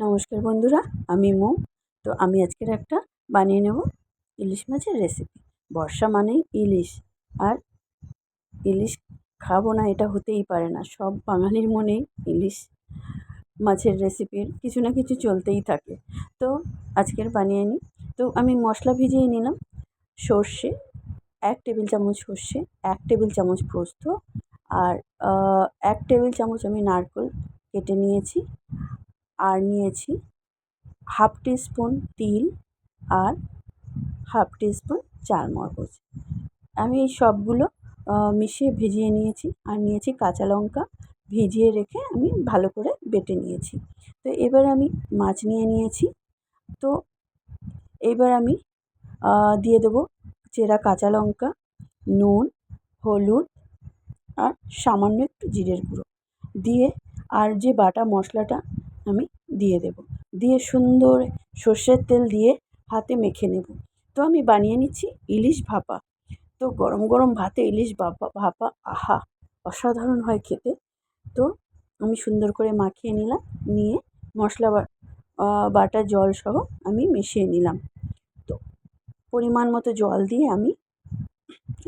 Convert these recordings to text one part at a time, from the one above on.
নমস্কার বন্ধুরা, আমি মৌ। তো আমি আজকের একটা বানিয়ে নেব ইলিশ মাছের রেসিপি বর্ষা মানেই ইলিশ, আর ইলিশ খাব না এটা হতেই পারে না। সব বাঙালির মনেই ইলিশ মাছের রেসিপির কিছু না কিছু চলতেই থাকে। তো আজকের বানিয়ে নিই তো আমি মশলা ভিজিয়ে নিলাম। সর্ষে, এক টেবিল চামচ সর্ষে, এক টেবিল চামচ পোস্ত, আর এক টেবিল চামচ আমি নারকেল কেটে নিয়েছি। আর নিয়েছি হাফ টিস্পুন তিল আর হাফ টিস্পুন চারমগজ। আমি এই সবগুলো মিশিয়ে ভিজিয়ে নিয়েছি আর নিয়েছি কাঁচা লঙ্কা ভিজিয়ে রেখে আমি ভালো করে বেটে নিয়েছি। তো এবার আমি মাছ নিয়ে নিয়েছি। তো এবার আমি দিয়ে দেবো চেরা কাঁচা লঙ্কা, নুন, হলুদ আর সামান্য একটু জিরের গুঁড়ো। দিয়ে আর যে বাটা মশলাটা আমি দিয়ে দেবো। দিয়ে সুন্দর সর্ষের তেল দিয়ে হাতে মেখে নেব। তো আমি বানিয়ে নিচ্ছি ইলিশ ভাপা। তো গরম গরম ভাতে ইলিশ ভাপা ভাপা, আহা, অসাধারণ হয় খেতে। তো আমি সুন্দর করে মাখিয়ে নিলাম, নিয়ে মশলা বাটা জল সহ আমি মিশিয়ে নিলাম। তো পরিমাণ মতো জল দিয়ে আমি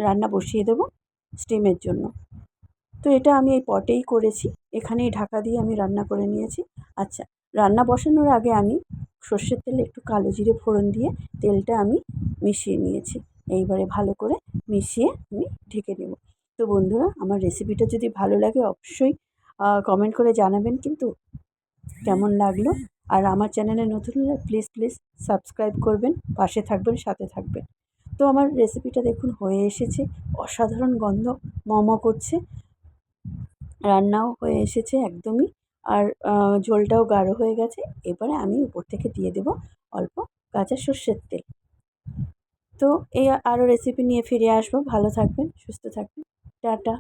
রান্না বসিয়ে দেবো স্টিমের জন্য। তো এটা আমি এই পটেই করেছি। এখানেই ঢাকা দিয়ে আমি রান্না করে নিয়েছি। আচ্ছা রান্না বসানোর আগে আমি সর্ষের তেলে একটু কালো জিরে ফোড়ন দিয়ে তেলটা আমি মিশিয়ে নিয়েছি। এইবারে ভালো করে মিশিয়ে আমি ঢেকে নেব। তো বন্ধুরা, আমার রেসিপিটা যদি ভালো লাগে অবশ্যই কমেন্ট করে জানাবেন কিন্তু কেমন লাগল। আর আমার চ্যানেলে নতুন হলে প্লিজ প্লিজ সাবস্ক্রাইব করবেন, পাশে থাকবেন, সাথে থাকবেন। তো আমার রেসিপিটা দেখুন হয়ে এসেছে। অসাধারণ গন্ধ ম করছে। রান্নাও হয়ে এসেছে একদমই। আর ঝোলটাও গাঢ় হয়ে গেছে। এবারে আমি উপর থেকে দিয়ে দেব অল্প কাঁচা সর্ষের তেল। তো এই আরও রেসিপি নিয়ে ফিরে আসব। ভালো থাকবেন, সুস্থ থাকবেন। টাটা।